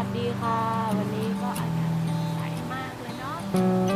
สวัสดีค่ะ วันนี้ก็อากาศใสมากเลยเนาะ